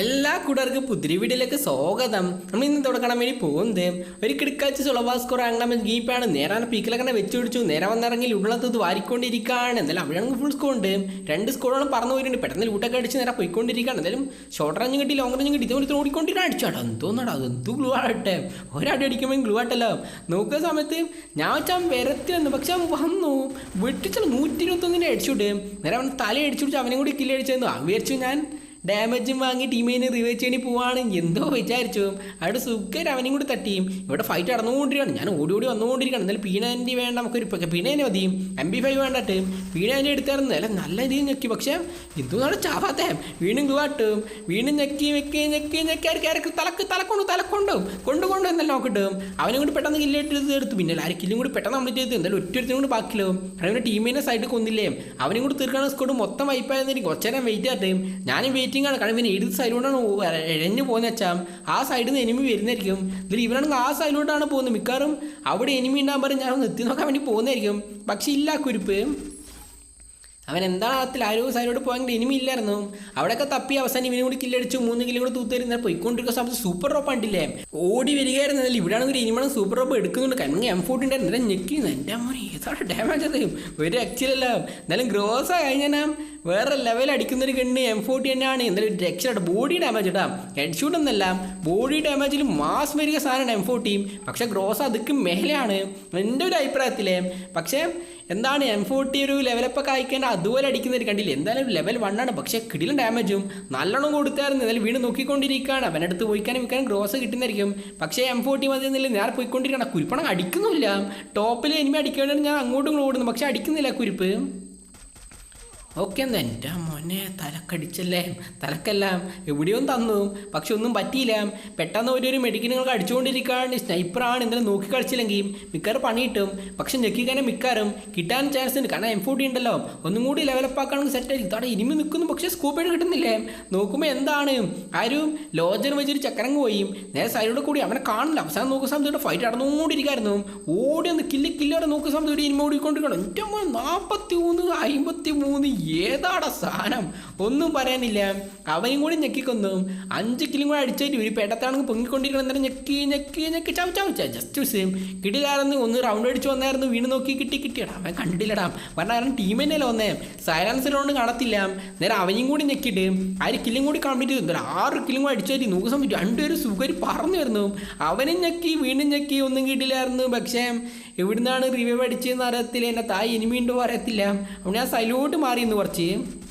എല്ലാ കൂട്ടുകാർക്കും പുതിരി വീട്ടിലേക്ക് സ്വാഗതം. നമ്മൾ ഇന്ന് തുടങ്ങാൻ വേണ്ടി പോകുന്നത് ഒരു കിടക്കാച്ച് സുളവാസ്കോർ അങ്ങനെ ഗീപ്പാണ്. നേരാണ് പീക്കിലങ്ങനെ വെച്ച് പിടിച്ചു. നേരെ വന്നിറങ്ങി ഉള്ളത് ഇത് വാരിക്കൊണ്ടിരിക്കുകയാണ്. എന്നാലും അവിടെയാണെങ്കിൽ ഫുൾ സ്കോർ ഉണ്ട്. രണ്ട് സ്കോറോളം പറഞ്ഞു പോയിട്ടുണ്ട്. പെട്ടെന്ന് ലൂട്ടൊക്കെ അടിച്ച് നേരെ പോയിക്കൊണ്ടിരിക്കുകയാണ്. എന്തായാലും ഷോർട്ട് റഞ്ചും കിട്ടി ലോങ് റഞ്ചും കിട്ടി. ഇതുപോലെ ഓടിക്കൊണ്ടിരിക്കാൻ അടിച്ചാട്ടോ എന്തോന്നാടാ നടാ എന്തു ഗ്ലൂ ആട്ടെ ഒരടി അടിക്കുമ്പോൾ ഗ്ലൂ ആട്ടല്ലോ. നോക്കുന്ന സമയത്ത് ഞാൻ വെച്ചാൽ വരത്തി വന്നു പക്ഷെ അവൻ വന്നു. വെട്ടിച്ചാൽ നൂറ്റി ഇരുപത്തൊന്നിനെ അടിച്ചുവിട്ട് നേരെ അവൻ തല അടിച്ചു പിടിച്ച് അവനെ കൂടി കില്ലടിച്ചു വിചാരിച്ചു ഞാൻ ഡാമേജും വാങ്ങി ടീമിനെ റിവൈവ് ചെയ്യണി പോവാണ് എന്തോ വിചാരിച്ചു. അവിടെ സുഖം അവനെയും കൂടി തട്ടിയും ഇവിടെ ഫൈറ്റ് നടന്നുകൊണ്ടിരിക്കുകയാണ്. ഞാൻ ഓടി ഓടി വന്നുകൊണ്ടിരിക്കുകയാണ്. എന്നാലും പീണാന്റെ വേണ്ട. നമുക്കൊരു പീണേനെ മതി. എം ബി ഫൈവ് വേണ്ടട്ട്. പീണാന്റെ എടുത്തായിരുന്നു അല്ല നല്ല രീതിയിൽ ഞെക്കി. പക്ഷേ എന്തുകൊണ്ടാണ് ചാവാത്തേ. വീണ്ടും ഗ്ലുവാട്ടും വീണ്ടും ഞെക്കി ഞെക്കി ഞെക്കി ഞെക്കി. ആർക്ക് ആർക്ക് തലക്ക് തലക്കൊണ്ട് തലക്കൊണ്ടും. കൊണ്ടു കൊണ്ടു എന്നാലും നോക്കിട്ടും. അവനും കൂടി പെട്ടെന്ന് കില്ലിട്ട് എടുത്തു. പിന്നെ കില്ലും കൂടി പെട്ടെന്ന് കംപ്ലീറ്റ് ചെയ്തു. എന്തായാലും ഒറ്റ കൂടി ബാക്കിലോ അവന്റെ ടീമിനെ സൈഡിൽ കൊന്നില്ലേ. അവനും കൂടി തീർക്കാണ് സ്കോഡ് മൊത്തം വൈപ്പായിരുന്നിരിക്കും കുറച്ചേരം വെയിറ്റ് ആട്ടെ ഞാനും വെയിറ്റിംഗ് ആണ്. കാരണം ഇവൻ ഏത് സൈഡിലോട്ടാണ് ഇഴഞ്ഞു പോകുന്ന വെച്ചാൽ ആ സൈഡിൽ നിന്ന് എനിമി വരുന്നതായിരിക്കും. ഇതിൽ ഇവനാണെങ്കിൽ ആ സൈഡിലോട്ടാണ് പോകുന്നത് മിക്കവാറും അവിടെ എനിമി ഉണ്ടാകാൻ പറഞ്ഞ് ഞാൻ നിർത്തി നോക്കാൻ വേണ്ടി പോകുന്നതായിരിക്കും. പക്ഷേ ഇല്ല കുരിപ്പ്. അവൻ എന്താണ് അകത്തിൽ ആരോ സൈഡിലോട്ട് പോയെങ്കിൽ എനിമി ഇല്ലായിരുന്നു. അവിടെയൊക്കെ തപ്പി അവസാനം ഇവനും കൂടി കില്ലടിച്ചു മൂന്ന് കിലോ കൂടി തൂത്തരുന്ന പോയിക്കൊണ്ടിരിക്കുന്ന സമയത്ത് സൂപ്പർ റോപ്പ് കണ്ടില്ലേ? ഓടി വരികയായിരുന്നു. അതിൽ ഇവിടെ ആണെങ്കിൽ ഇനിമാണ് സൂപ്പർ റോപ്പ് എടുക്കുന്നുണ്ട്. കാരണം എം ഫോർട്ടി ഉണ്ടായിരുന്നു ഞെക്കിയിരുന്നു എന്റെ മോനെ ഏതാണ് ഡാമേജ് അത് ഒരു ആക്ച്വലല്ല എന്നാലും ഗ്രോസ് ആയി കഴിഞ്ഞാൽ വേറെ ലെവൽ അടിക്കുന്നൊരു ഗണ്ണ് എം ഫോർട്ടി തന്നെയാണ്. എന്തായാലും രക്ഷയുടെ ബോഡി ഡാമേജ് ഇടാം ഹെഡ് ഷൂട്ട് ഒന്നല്ല ബോഡി ഡാമേജിൽ മാസ് വരിക സാധനമാണ് എം ഫോർട്ടിയും പക്ഷേ ഗ്രോസ് അതുക്ക് മേലെയാണ്. എന്റെ ഒരു അഭിപ്രായത്തിൽ പക്ഷേ എന്താണ് എം ഫോർട്ടി ഒരു ലെവലപ്പൊക്കെ അയക്കേണ്ട അതുപോലെ അടിക്കുന്ന ഒരു കണ്ടില്ല? എന്തായാലും ലെവൽ വൺ ആണ്. പക്ഷേ കിടിലും ഡാമേജും നല്ലോണം കൊടുത്തായിരുന്നു. എന്നാലും വീണ് നോക്കിക്കൊണ്ടിരിക്കുകയാണ്. അവനടുത്ത് പോയിക്കാനും വിൽക്കാനും ഗ്രോസ് കിട്ടുന്നതായിരിക്കും. പക്ഷേ എം ഫോർട്ടി മതി എന്നില്ല. നേരെ പോയിക്കൊണ്ടിരിക്കണം കുരിപ്പണം അടിക്കുന്നില്ല ടോപ്പിൽ എനിമി അടിക്കേണ്ടത് ഞാൻ അങ്ങോട്ടും ഓടുന്നു. പക്ഷേ അടിക്കുന്നില്ല കുരിപ്പ്. ഓക്കെ എന്താ എന്റെ മോനെ തലക്കടിച്ചല്ലേ? തലക്കെല്ലാം എവിടെയും തന്നു. പക്ഷെ ഒന്നും പറ്റിയില്ല. പെട്ടെന്ന് ഒരു ഒരു മെഡിക്കലുകൾക്ക് അടിച്ചുകൊണ്ടിരിക്കുകയാണ്. സ്നൈപ്പറാണ് ഇന്നലെ നോക്കി കളിച്ചില്ലെങ്കിൽ മിക്കവാറും പണി കിട്ടും. പക്ഷെ ഞെക്കിക്കാനും മിക്കാറും കിട്ടാൻ ചാൻസ് ഉണ്ട്. കാരണം എം ഫോർട്ടി ഉണ്ടല്ലോ. ഒന്നും കൂടി ലെവലപ്പ് സെറ്റായിരിക്കും ഇതാണ് ഇനിമി നിൽക്കുന്നു. പക്ഷേ സ്കൂപ്പ് കിട്ടുന്നില്ലേ? നോക്കുമ്പോൾ എന്താണ്? ആരും? ലോജർ വെച്ചൊരു ചക്രം പോയി. നേരെ സൈഡിലൂടെ കൂടി അവനെ കാണില്ല അവസാനം നോക്കുന്ന സമയത്ത് ഫൈറ്റ് നടന്നുകൊണ്ടിരിക്കായിരുന്നു ഓടി ഒന്ന് കില്ല് കില്ലോടെ നോക്കുന്ന സമയത്ത് ഒരു ഇനിമ ഓടിക്കൊണ്ടിരിക്കണം എന്റെ നാൽപ്പത്തി മൂന്ന് അമ്പത്തി മൂന്ന് ഏതാടാ സാധനം? ഒന്നും പറയാനില്ല. അവനും കൂടി ഞെക്കിക്കൊന്നു. അഞ്ച് കിലും കൂടെ അടിച്ചിട്ട് ഒരു പേട്ടത്താണെങ്കിൽ പൊങ്ങിക്കൊണ്ടിരിക്കണം നേരം ഞെക്കി ഞെക്കി ഞെക്കി. ചവ ചവച്ച ജസ്റ്റ് സെയിം കിടിലായിരുന്നു. ഒന്ന് റൗണ്ട് അടിച്ച് വന്നായിരുന്നു. വീണ് നോക്കി കിട്ടി കിട്ടിയടാ. അവൻ കണ്ടില്ലടാ. പറഞ്ഞ കാരണം ടീം തന്നെയല്ല വന്നേ. സൈലൻസിലോണ്ട് കാണത്തില്ല. നേരെ അവനും കൂടി ഞെക്കിയിട്ട് ആര് കില്ലും കൂടി കംപ്ലീറ്റ് ആറ് കിലും കൂടി അടിച്ചു നോക്കുന്ന സമയത്ത് രണ്ടുപേരും സുഖരി പറന്നു വരുന്നു. അവനും ഞെക്കി വീണ്ടും ഞെക്കി. ഒന്നും കിട്ടില്ലായിരുന്നു. പക്ഷേ എവിടുന്നാണ് റിവൈവ് അടിച്ചതെന്ന് അറിയത്തില്ല. എന്നെ തായ് വീണ്ടും അറിയത്തില്ല. അവൻ ഞാൻ സൈലോട്ട് മാറിയെന്ന് കുറച്ച്.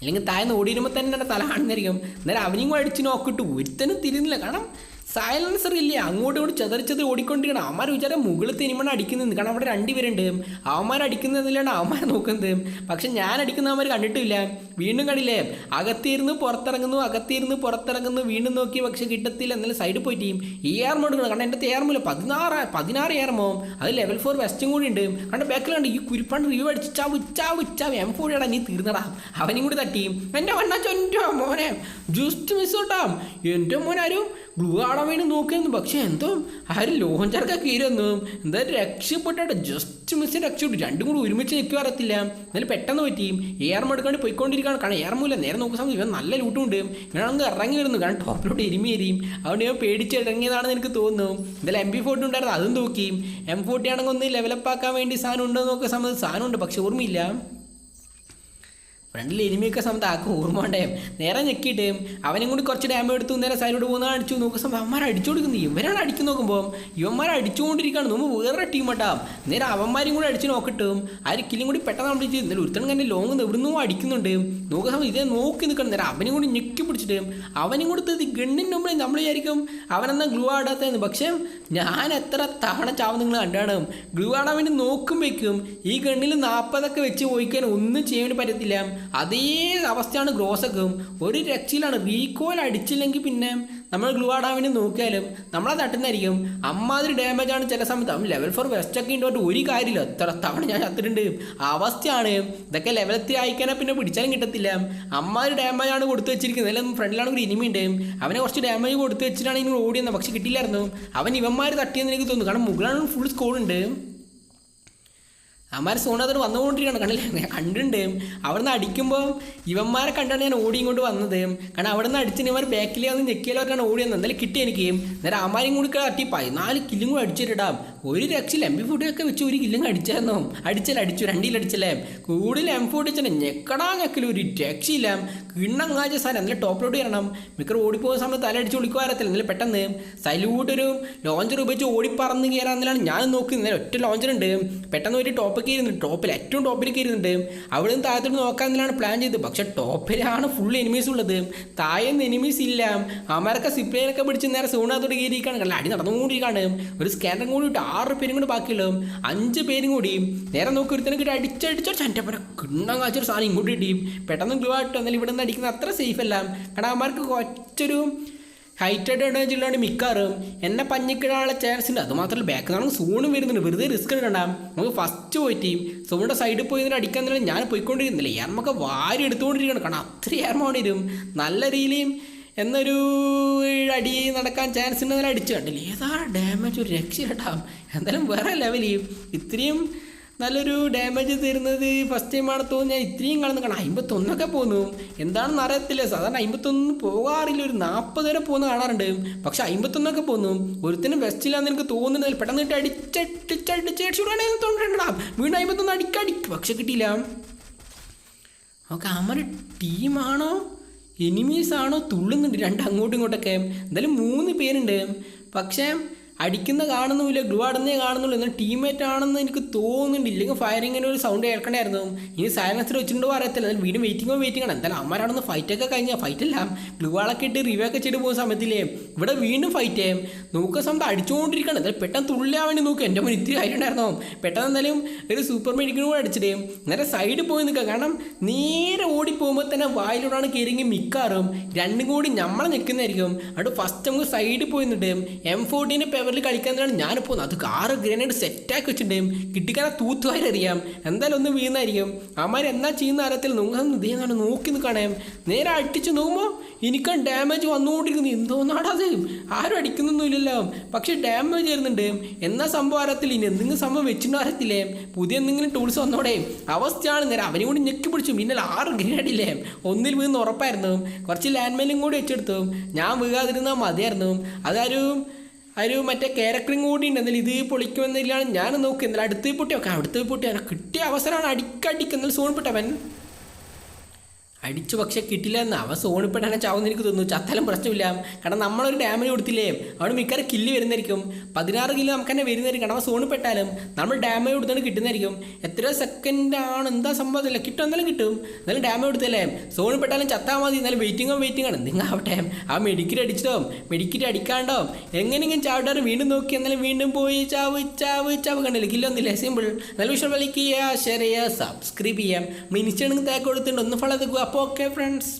അല്ലെങ്കിൽ താഴ്ന്ന് ഓടിയിരുമ്പോൾ തന്നെ തല കാണുന്നതായിരിക്കും. അന്നേരം അവനെയും അടിച്ച് നോക്കിട്ട് ഒരുത്തനും തിരിയുന്നില്ല. കാരണം സൈലൻസർ ഇല്ലേ? അങ്ങോട്ടും ഇങ്ങോട്ട് ചെതറിച്ചത് ഓടിക്കൊണ്ടിരിക്കണം. അവന്മാർ വിചാരം മുകളിൽ തിരുമണ അടിക്കുന്നത്. കാരണം അവിടെ രണ്ടുപേരുണ്ട് അവന്മാർ അടിക്കുന്നതിലാണ് അവന്മാർ നോക്കുന്നത്. പക്ഷെ ഞാൻ അടിക്കുന്ന അവന്മാർ കണ്ടിട്ടില്ല. വീണ്ടും കണ്ടില്ലേ? അകത്തിരുന്ന് പുറത്തിറങ്ങുന്നു അകത്തിരുന്ന് പുറത്തിറങ്ങുന്നു വീണ്ടും നോക്കി. പക്ഷെ കിട്ടത്തില്ല. എന്നാലും സൈഡിൽ പോയിട്ട് ഈ ആർമോ എടുക്കണം കാരണം എന്റെ തേർമില്ല പതിനാറ് പതിനാറ് ഏർമോ അത് ലെവൽ ഫോർ വെസ്റ്റും കൂടി ഉണ്ട്. കാരണം ബാക്കിലുണ്ട് ഈ കുരിപ്പാണ്ട് റിവ്യൂ അടിച്ച് ചാവ് ചാവ് ചാവ്. എം ഫോടിയാടാ നീ തീർന്നടാ. അവനും കൂടി തട്ടിയും എന്റെ വണ്ണ ചൊന്റോ മോനെ ജസ്റ്റ് മിസ് കേട്ടോ എന്റെ മോനാരും ഗ്ലൂ ആടാൻ വേണ്ടി നോക്കിയിരുന്നു പക്ഷെ എന്തോ ആരും ലോഞ്ചർക്കൊക്കെ കീരൊന്നു എന്താ രക്ഷപ്പെട്ടോ ജസ്റ്റ് മിസ്സിന് രക്ഷപ്പെട്ടു. രണ്ടും കൂടി ഒരുമിച്ച് നിൽക്കുക അറിയത്തില്ല. എന്നാലും പെട്ടെന്ന് പറ്റി. എയർ എടുക്കാണ്ട് പോയിക്കൊണ്ടിരിക്കുകയാണ്. കാരണം എയർമില്ല നേരെ നോക്കുന്ന സമയത്ത് ഇവൻ നല്ല ലൂട്ടുണ്ട് ഇവനാണെങ്കിൽ ഇറങ്ങി വരുന്നു. കാരണം ടോപ്പിലോട്ട് എരുമി എരിയും. അതുകൊണ്ട് ഞാൻ പേടിച്ച് ഇറങ്ങിയതാണെന്ന് എനിക്ക് തോന്നുന്നു. എന്തായാലും എം പി ഫോർട്ടി ഉണ്ടായിരുന്നു. അതും നോക്കി എം ഫോർട്ടി ആണെങ്കിൽ ഒന്ന് ലെവലപ്പ് ആക്കാൻ വേണ്ടി സാധനം ഉണ്ടോ നോക്കുന്ന സമയത്ത് സാധനം ഉണ്ട്. പക്ഷെ ഓർമ്മയില്ല. ഫ്രണ്ടിൽ എനിമിയൊക്കെ സമയത്ത് ആക്കും ഓർമ്മ ഉണ്ടേ നേരെ ഞെക്കിയിട്ട് അവനും കൂടി കുറച്ച് ഡാമേജ് എടുത്തു നേരെ സൈഡിലോട്ട് പോകുന്ന അടിച്ചു. നോക്കുന്ന സമയം അവന്മാർ അടിച്ചു കൊടുക്കുന്നു. ഇവരാണ് അടിച്ചു നോക്കുമ്പോൾ ഇവന്മാർ അടിച്ചുകൊണ്ടിരിക്കുകയാണ്. നമ്മൾ വേറെ ടീം ആട്ടാം. നേരെ അവന്മാരും കൂടി അടിച്ച് നോക്കിട്ടും ആ കൂടി പെട്ടെന്ന് കംപ്ലീറ്റ് ചെയ്തു എന്നാലും ഒരുത്തനും തന്നെ ലോങ് എവിടുന്നോ അടിക്കുന്നുണ്ട്. നോക്കുന്ന സമയം ഇതേ നോക്കി നിൽക്കണം. നേരെ അവനും കൂടി ഞെക്കി പിടിച്ചിട്ട് അവനും കൊടുത്തത് ഗണ്ണിന്റെ മുമ്പിൽ നമ്മൾ വിചാരിക്കും അവനെന്നാ ഗ്ലൂ ആടാത്തതെന്ന്. പക്ഷേ ഞാൻ എത്ര തവണ ചാവ് നിങ്ങൾ കണ്ടാണ്. ഗ്ലൂ ആടാൻ വേണ്ടി നോക്കുമ്പോഴേക്കും ഈ ഗണ്ണിൽ നാൽപ്പതൊക്കെ വെച്ച് പോയിക്കാൻ ഒന്നും ചെയ്യാൻ പറ്റത്തില്ല. അതേ അവസ്ഥയാണ് ഗ്രോസക്കും ഒരു രക്ഷയിലാണ്. റീകോയിൽ അടിച്ചില്ലെങ്കിൽ പിന്നെ നമ്മൾ ഗ്ലൂ ആടാൻ വേണ്ടി നോക്കിയാലും നമ്മളെ തട്ടുന്നതായിരിക്കും. അമ്മാതിരി ഡാമേജ് ആണ് ചില സമയത്ത്. ലെവൽ ഫോർ വെസ്റ്റ് ഒക്കെ ഉണ്ടോ ഒരു കാര്യമില്ല. എത്ര തവണ ഞാൻ ചത്തിട്ടുണ്ട്. അവസ്ഥയാണ്. ഇതൊക്കെ ലെവലത്തിൽ അയക്കാനെ പിന്നെ പിടിച്ചാലും കിട്ടത്തില്ല. അമ്മാതിരി ഡാമേജ് ആണ് കൊടുത്തു വെച്ചിരിക്കുന്നത്. അല്ലെങ്കിൽ ഫ്രണ്ടിലാണെങ്കിൽ ഇനിമി ഉണ്ട്. അവനെ കുറച്ച് ഡാമേജ് കൊടുത്തു വെച്ചിട്ടാണ് ഇനി ഓടിയെന്ന് പക്ഷെ കിട്ടിയില്ലായിരുന്നു. അവൻ ഇവന്മാർ തട്ടിയെന്ന് എനിക്ക് തോന്നുന്നു. കാരണം മുകളിലാണ് ഫുൾ സ്കോർ ഉണ്ട്. അമ്മാരെ സോണത്തോട് വന്നുകൊണ്ടിരിക്കണം കണ്ടില്ലേ? ഞാൻ കണ്ടിട്ടുണ്ട്. അവിടുന്ന് അടിക്കുമ്പോൾ ഇവന്മാരെ കണ്ടാണ് ഞാൻ ഓടിയും കൊണ്ട് വന്നത്. കാരണം അവിടെ നിന്ന് അടിച്ചിട്ട് ഇവർ ബാക്കിൽ വന്ന് ഞെക്കിയാലോട്ടാണ് ഓടി വന്നത് എന്തായാലും കിട്ടി എനിക്ക്. നേരെ അമ്മാരും കൂടി തട്ടി പതിനാല് കില്ലും കൂടി അടിച്ചിട്ടിടാം. ഒരു രക്ഷയിൽ എം പി ഫോർട്ടിയൊക്കെ വെച്ച് ഒരു കില്ലും അടിച്ചായിരുന്നു അടിച്ചാൽ അടിച്ചു. രണ്ടിയിൽ അടിച്ചല്ലേ കൂടുതൽ എം ഫോർട്ടി വെച്ചാൽ ഞെക്കടാ ഞെക്കൽ ഒരു രക്ഷയില്ല. കിണ്ണങ്ങാജ സാധനം. എന്നാലും ടോപ്പിലോട്ട് കയറണം മിക്കർ ഓടിപ്പോകുന്ന സമയത്ത് തല അടിച്ച് ഒളിക്കുവാരത്തില്ല എന്നാലും പെട്ടെന്ന് സൈലൂട്ട് ഒരു ലോഞ്ചർ ഉപയോഗിച്ച് ഓടിപ്പറന്ന് കയറാന്നില്ലാണ് ഞാൻ നോക്കുന്നത് ഒറ്റ ലോഞ്ചർ ഉണ്ട്. പെട്ടെന്ന് ഒരു ടോപ്പിൽ കയറുന്നുണ്ട് ടോപ്പിൽ ഏറ്റവും ടോപ്പിൽ കയറുന്നുണ്ട് അവിടെ നിന്ന് താഴത്തോട്ട് നോക്കാന്നില്ലാണ് പ്ലാൻ ചെയ്തത്. പക്ഷെ ടോപ്പിലാണ് ഫുൾ എനിമീസ് ഉള്ളത്. താഴെന്ന് എനിമീസ് ഇല്ല. അമരക്ക സിപ്ലൈനൊക്കെ പിടിച്ച് നേരെ സൂണാത്തോട്ട് കയറിയിരിക്കുകയാണ് അടി നടന്നുകൊണ്ടിരിക്കുകയാണ്. ഒരു സ്കാനറും കൂടി ഇട്ട് ആറ് പേരും കൂടി ബാക്കിയുള്ളതും അഞ്ച് പേരും കൂടി നേരെ നോക്കി ഒരുത്തനെ കിട്ടി അടിച്ചടിച്ചടിച്ച് എന്റെ പോലെ കിണ്ണം കാച്ചൊരു സാധനം ഇങ്ങോട്ട് കിട്ടിയും പെട്ടെന്ന് ഗ്ലൂ ആയിട്ട് എന്നാലും ഇവിടെ നിന്ന് അടിക്കുന്നത് അത്ര സേഫ് അല്ല. കാരണം അവന്മാർക്ക് ഹൈറ്റായിട്ട് ഹൈറ്റഡ് ചില്ലാണ്ട് മിക്കാറും. എന്നെ പഞ്ഞിക്കിടാനുള്ള ചാൻസ് ഉണ്ട്. അതുമാത്രമല്ല ബാക്ക് നമുക്ക് സൂണും വരുന്നുണ്ട്. വെറുതെ റിസ്ക് എടുക്കണ്ട നമുക്ക് ഫസ്റ്റ് പോയിട്ട് സൂണിന്റെ സൈഡിൽ പോയി ഇതിന് അടിക്കാൻ ഞാൻ പോയിക്കൊണ്ടിരുന്നില്ല ഏർമൊക്കെ വാരി എടുത്തുകൊണ്ടിരിക്കണം കാരണം അത്രയും ഏർമ നല്ല രീതിയിലും എന്നൊരു അടി നടക്കാൻ ചാൻസ് ഉണ്ടെന്ന് അടിച്ചു കണ്ടില്ല? ഏതാ ഡാമേജ് ഒരു രക്ഷയിട്ടാം എന്തായാലും വേറെ ലെവൽ ചെയ്യും ഇത്രയും നല്ലൊരു ഡാമേജ് തരുന്നത് ഫസ്റ്റ് ടൈമാണ് തോന്നുന്നു. ഞാൻ ഇത്രയും കളന്ന് കാണാം. അമ്പത്തൊന്നൊക്കെ പോന്നു. എന്താണെന്ന് അറിയത്തില്ല. സാധാരണ അമ്പത്തൊന്ന് പോകാറില്ല. ഒരു നാൽപ്പത് വരെ പോകുന്ന കാണാറുണ്ട്. പക്ഷെ അമ്പത്തൊന്നൊക്കെ പോന്നു. ഒരുത്തിനും വെസ്റ്റിലാന്ന് എനിക്ക് തോന്നുന്നത് പെട്ടെന്ന് ഇട്ട് അടിച്ചടിച്ചടിച്ചടിച്ചുടാണെങ്കിൽ തോന്നിട്ടുണ്ടാ വീണ്ടും അമ്പത്തൊന്ന് അടിക്കടിക്കും പക്ഷെ കിട്ടിയില്ല. ഓക്കെ അമ്മ ടീമാണോ എനിമീസ് ആണോ തുള്ളുന്നുണ്ട്. രണ്ട് അങ്ങോട്ടും ഇങ്ങോട്ടൊക്കെ. എന്തായാലും മൂന്ന് പേരുണ്ട്. പക്ഷേ അടിക്കുന്ന കാണുന്നുമില്ല ഗ്ലൂ ആടുന്നേ കാണുന്നുള്ളൂ. എന്നാൽ ടീംമേറ്റ് ആണെന്ന് എനിക്ക് തോന്നുന്നുണ്ട്. ഇല്ലെങ്കിൽ ഫയറിങ്ങിന് ഒരു സൗണ്ട് കേൾക്കണ്ടായിരുന്നു. ഇനി സൈലൻസർ വെച്ചിട്ടുണ്ടോ അറിയത്തില്ല. എന്നാൽ വീണ്ടും വെയിറ്റിങ്ങോ വെയിറ്റിംഗ് ആണ്. എന്തായാലും അമ്മമാരാണെന്ന് ഫൈറ്റൊക്കെ കഴിഞ്ഞാൽ ഫൈറ്റല്ല ഗ്ലൂ ആളൊക്കെ ഇട്ട് റിവ്യൂ ഒക്കെ ചെയ്ത് പോകുന്ന സമയത്തില്ലേ? ഇവിടെ വീണ്ടും ഫൈറ്റ് നോക്കുന്ന സമയത്ത് അടിച്ചുകൊണ്ടിരിക്കണം എന്തായാലും പെട്ടെന്ന് തുള്ളിയാൻ വേണ്ടി നോക്കും. എന്റെ മുന്നിൽ ഇത്തിരി ആയിട്ടുണ്ടായിരുന്നോ പെട്ടെന്ന് എന്തായാലും ഒരു സൂപ്പർ മെഡിക്കലും കൂടെ അടിച്ചിട്ട് നേരെ സൈഡിൽ പോയി നിൽക്കുക. കാരണം നേരെ ഓടി പോകുമ്പോൾ തന്നെ വായിലൂടാണ് കയറിയെങ്കിൽ മിക്കാറും രണ്ടും കൂടി നമ്മളെ നിൽക്കുന്നതായിരിക്കും. അവിടെ ഫസ്റ്റ് നമുക്ക് സൈഡിൽ പോയി നിന്നിട്ട് എം ഫോർട്ടീന്റെ കളിക്കാനാണ് ഞാൻ പോകുന്നത്. അത് കാറ് ഗ്രനേഡ് സെറ്റാക്കി വെച്ചിട്ടുണ്ട് കിട്ടിക്കാൻ തൂത്തുവാരി അറിയാം എന്തായാലും ഒന്ന് വീണായിരിക്കും. അമ്മാർ എന്നാ ചെയ്യുന്ന അറിയത്തിൽ നിങ്ങൾ ഇതേന്നാണ് നോക്കി നിൽക്കണേ നേരെ അടിച്ച് നോക്കുമ്പോൾ എനിക്കും ഡാമേജ് വന്നുകൊണ്ടിരിക്കുന്നു. നാടാത് ആരും അടിക്കുന്നൊന്നുമില്ലല്ലോ പക്ഷേ ഡാമേജ് വരുന്നുണ്ട്. എന്നാ സംഭവം അറിയത്തില്ല. ഇനി എന്തെങ്കിലും സംഭവം വെച്ചിട്ടുണ്ടോ പുതിയ എന്തെങ്കിലും ടൂൾസ് വന്നോടെ. അവസ്ഥയാണ് നേരെ അവനെ കൂടി ഞെക്കി പിടിച്ചു. പിന്നെ ആറ് ഗ്രനേഡില്ലേ ഒന്നിൽ വീണ് ഉറപ്പായിരുന്നു. കുറച്ച് ലാൻഡ് മെയിലും കൂടി വെച്ചെടുത്തു. ഞാൻ വീഴാതിരുന്നാൽ മതിയായിരുന്നു. അതൊരു ഒരു മറ്റേ ക്യാരക്ടറും കൂടി ഉണ്ട്. എന്നാലും ഇത് പൊളിക്കുമെന്നില്ലാണ് ഞാൻ നോക്കുന്നത് അടുത്ത് പൊട്ടി നോക്കാം അടുത്ത് പൊട്ടി കിട്ടിയ അവസരമാണ് അടിക്കടിക്കുന്നത് സോണിപ്പെട്ടവൻ അടിച്ചു പക്ഷെ കിട്ടില്ല എന്ന്. അവൻ സോണിപ്പെട്ടാണ് ചാവുന്ന എനിക്ക് തോന്നുന്നു. ചത്താലും പ്രശ്നമില്ല കാരണം നമ്മളൊരു ഡാമേജ് കൊടുത്തില്ലേ? അവിടെ മിക്കവാറും കില്ല് വരുന്നതായിരിക്കും. പതിനാറ് കില്ല് നമുക്ക് തന്നെ വരുന്നതായിരിക്കും. കാരണം അവൻ സോണിപ്പെട്ടാലും നമ്മൾ ഡാമേജ് കൊടുത്താണ് കിട്ടുന്നതായിരിക്കും. എത്ര സെക്കൻഡ് ആണ്. എന്താ സംഭവത്തില്ല കിട്ടും എന്നാലും കിട്ടും. എന്നാലും ഡാമേജ് കൊടുത്തല്ലേ സോണിപ്പെട്ടാലും ചത്താൽ മതി. എന്നാലും വെയിറ്റിങ്ങും വെയിറ്റിംഗ് ആണ്. നിങ്ങൾ ആവട്ടെ. ആ മെഡിക്കറ്റ് അടിച്ചിട്ടോ? മെഡിക്കറ്റ് അടിക്കാണ്ടോ? എങ്ങനെയെങ്കിലും ചാവിട്ടാറ് വീണ്ടും നോക്കി. എന്നാലും വീണ്ടും പോയി ചാവ് ചാവ് ചാവ് കണ്ടില്ല? കില്ലൊന്നില്ല സിമ്പിൾ നല്ല വിഷയം. വലിക്കുക ഷെയർ ചെയ്യുക സബ്സ്ക്രൈബ് ചെയ്യാം മിനിച്ചാണെങ്കിൽ തേക്ക് കൊടുത്തിട്ടുണ്ട്. ഒന്ന് ഫോളോ ചെയ്തേക്കുക അപ്പോൾ ഓക്കെ ഫ്രണ്ട്സ്